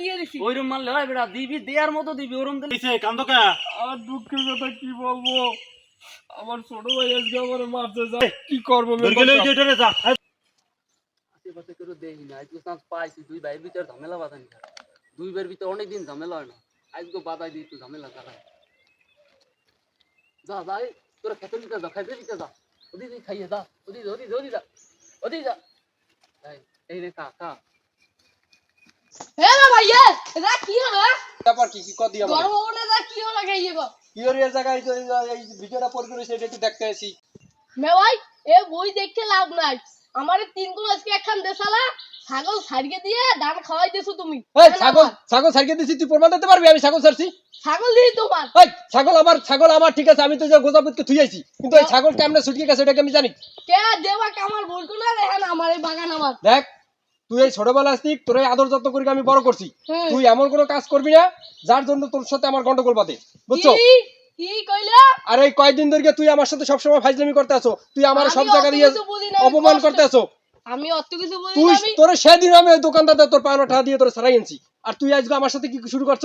দিয়ে দিছি। ওইরকম মারলে হয় বেটা দিবি দেয়ার মতো দিবি ওরম দিলে কিসে কান্দকা আর দুঃখের কথা কি বলব? আমার ছোট ভাই আজকে আমার মারতে যায়। কি করব ধরে গেলে ওই যে এটারে যা। আশেপাশে কেউ দেখি না আজকে চান্স পাইছি। দুই ভাইয়ের ভিতরে ঝামেলা বাঁধানি দুই ভাইয়ের ভিতরে অনেকদিন ঝামেলা হয় না। আজকে বাধাই দিই একটু ঝামেলা তারা যা যা এই, তোরা খেতে দিতে যা খেতে দিতে যা। ওদি তুই খাইয়ে যা ওদি যা, ওদি যা, ওদি যা ওদি যা। এই, এই রে কা কা হে না ভাইয়া এটা কি হলো ব্যাপার কি কি কদি আমার গরম হলে এটা কি হলো গাইয়ে গো কি জায়গায় তো এই- এই ভিডিওটা পর করে সেটা একটু দেখতে আসি। মে ভাই এ বই দেখতে লাভ নাই। আমারে তিন কোন আজকে একখান দেশালা ছাগল ছাড়িয়ে দিয়ে ধান খাওয়াই দিছো তুমি। এই ছাগল আমার? ছাগল ছাড়কে দিছি তুই প্রমাণ দিতে পারবি আমি ছাগল ছাড়ছি? ছাগল দিই তোমার। এই ছাগল আমার ছাগল আমার ঠিক আছে আমি তো যে গোজাপুতকে থুই আইছি। কিন্তু এই ছাগল কেমনে ছুটকে গেছে এটাকে আমি জানি। কে দেবা কামার বলতো না আমার এই বাগান আমার। দেখ তুই এই ছোটবেলা আসতি তোর এই আদর যত্ন করে আমি বড় করছি। তুই এমন কোনো কাজ করবি না যার জন্য তোর সাথে আমার গন্ডগোল বাদে বুঝছ? আর এই কয়দিন ধরে তুই আমার সাথে সবসময় ফাইজলামি করতে আছো তুই আমার সব জায়গা দিয়ে অপমান করতে আছো আমি অত কিছু বুঝি তুই তোর সেদিন আমি ওই দোকানদার তোর টাকা দিয়ে তোর সারাই আনছি আর তুই আজকে আমার সাথে কি শুরু করছ?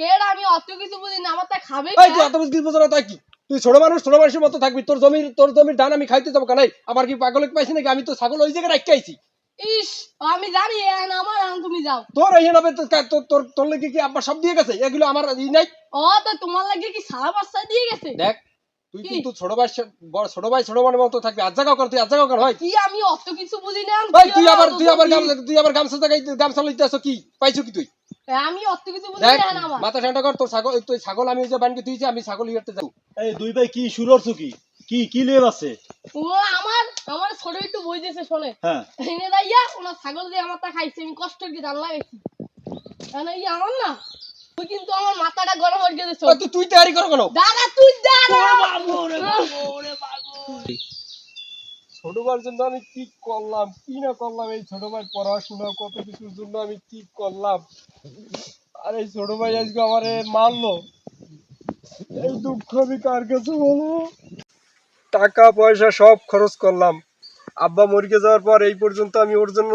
কেডা আমি অত কিছু বুঝি না আমার তা খাবে এই তুই এত কিছু বুঝো না তাই কি? তুই ছোট মানুষ ছোট মানুষের মতো থাকবি তোর জমির তোর জমির ধান আমি খাইতে যাব কেনাই। আবার কি পাগল পাইছি নাকি? আমি তো ছাগল ওই জায়গায় রাখতে আইছি। ইস আমি জানি এখন আমার তুমি যাও। তোর এই হবে তোর তোর তোর তোর কি আব্বা সব দিয়ে গেছে? এগুলো আমার ই নাই। ও তো তোমার লাগে কি সারা বাচ্চা দিয়ে গেছে? দেখ তুই কিন্তু ছোট ভাই বড় ছোট ভাই ছোট মানের মতো থাকবি। আজ জায়গাও কর তুই আজ জায়গাও কর কি আমি অত কিছু বুঝি না ভাই তুই আবার তুই আবার গামছা তুই আবার গামছা জায়গায় গামছা লইতে আসো কি? পাইছো কি তুই? আমি অত কিছু বুঝি না মাথা ঠান্ডা কর তোর ছাগল তুই ছাগল আমি যে বানকে আমি ছাগল ইয়েতে যাব। এই দুই ভাই কি শুরু করছ কি কি কি লিয়ে আছে? ও আমার আমার ছোট একটু বই দিয়েছে শোনে। হ্যাঁ। এনে দাইয়া ওনার ছাগল দিয়ে আমার তা খাইছে আমি কষ্ট কি জান লাগাইছি এই আমার না? তুই কিন্তু আমার মাথাটা গরম হয়ে গেছে তুই তুই তৈরি করো কেন? দাদা তুই দাদা! ছোট ভাইয়ের জন্য আমি কি করলাম? কি না করলাম? এই ছোট ভাই পড়াশোনা কত কিছুর জন্য আমি কি করলাম? আর এই ছোট ভাই আজকে আমারে মারলো। এই দুঃখ আমি কার কাছে বলব? টাকা পয়সা সব খরচ করলাম। আব্বা মরিকে যাওয়ার পর এই পর্যন্ত আমি ওর জন্য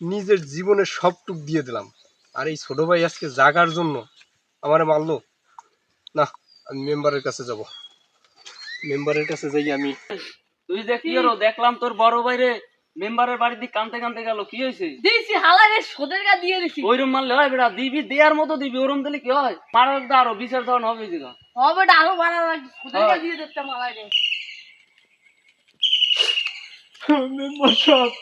নিজের জীবনের সবটুক দিয়ে দিলাম। আর এই ছোট ভাই আজকে জাগার জন্য আমারে মারলো। না আমি মেম্বারের কাছে যাব। মেম্বারের কাছে যাই আমি। তুই যে কি হলো দেখলাম তোর বড় ভাইরে মেম্বারের বাড়ি দিকে কানতে কানতে গেল। কি হয়েছে? দিছি হালারে সোদের গা দিয়ে দিছি। ওইরকম মারলে হয় বেটা দিবি দেয়ার মতো দিবি ওরম দিলে কি হয়? মারার দা আরও বিচার ধরন হবে হবে আরও বাড়া সোদের গা দিয়ে দিতে মালারে মেম্বার সাহেব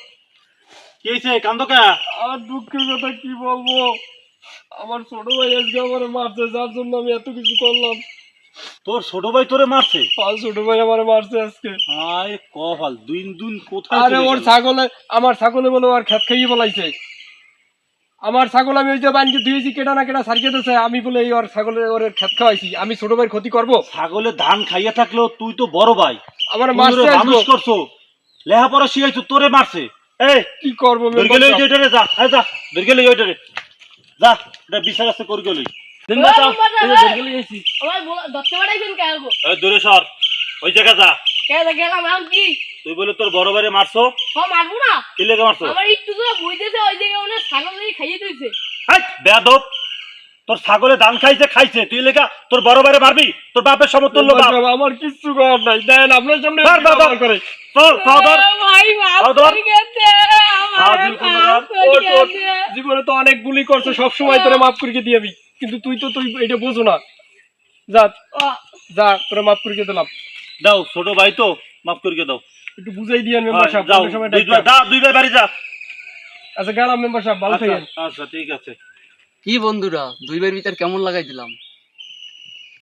কি হয়েছে? কান্দকা আর দুঃখের কথা কি বলব? আমার ছোট ভাই আজকে আমার মারছে যার জন্য আমি এত কিছু করলাম। তোর ছোট ভাই তোরে মারছে? আর ছোট ভাই আমার মারছে আজকে। আয় কপাল দুই দুন কোথায় আরে ওর ছাগলে আমার ছাগলে বলে আর খেত খাইয়ে বলাইছে। আমার ছাগল আমি ওই যে বানকে ধুয়েছি কেটা না কেটা সারিয়ে দিয়েছে আমি বলে এই ওর ছাগলে ওর খেত খাওয়াইছি। আমি ছোট ভাইয়ের ক্ষতি করব। ছাগলে ধান খাইয়া থাকলেও তুই তো বড় ভাই। আমার মারছে মানুষ করছ। লেহাপড়া শিখাইছো তোরে মারছে। এই কি করব ওইটারে যা হ্যাঁ যা ওইটারে। যা এটা বিচার আছে করে গেলি দিন বাঁচাও আমার কে এই দূরে সর। ওই জায়গা যা। কে গেলাম এখন কি? তুই বলে তোর বড় ভাইরে মারছো? হ মারবো না। কি লেগে মারছো? আমার একটু তো বইতেছে ওই জায়গায় ওনার ছাগল দিয়ে খাইয়ে দিয়েছে। বেয়াদব। তোর ছাগলে ধান খাইছে খাইছে। তুই লেগা তোর বড় ভাইরে মারবি তোর বাপের সমতুল্য বাপ আমার কিচ্ছু করার নাই। দেন আপনার সামনে ধর, ধর। করে? চল। গেছে জীবনে তো অনেক গুলি করছে সব সময় তোরে মাফ করে দিবি। কিন্তু তুই তো তুই এটা বোঝো না। যা যা তোরে মাফ করে দিলাম। দাও ছোট ভাই তো মাফ করে দাও। একটু বুঝাই দিয়েন মেম্বার সাহেব যাও। অন্য সময় দুই ভাই- দুই ভাই বাড়ি যা। আচ্ছা গেলাম মেম্বার সাহেব ভালো আচ্ছা থাকেন। আচ্ছা ঠিক আছে। কি বন্ধুরা? দুইবার ভিতর কেমন লাগাই দিলাম?